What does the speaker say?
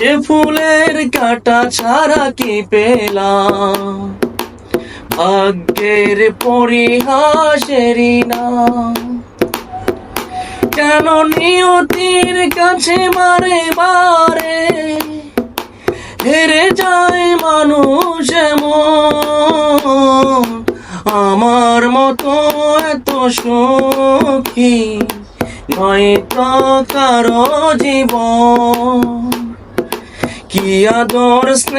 সে ফুলের কাটা ছাড়া কি পেলাম? ভাগ্যের পরিহাসেরই না কেন নিয়তির কাছে মারে বারে? হেরে যায় মানুষ এমন। আমার মতো এত সুখী নয় তো কারও জীবন। কি আদর স্নেহ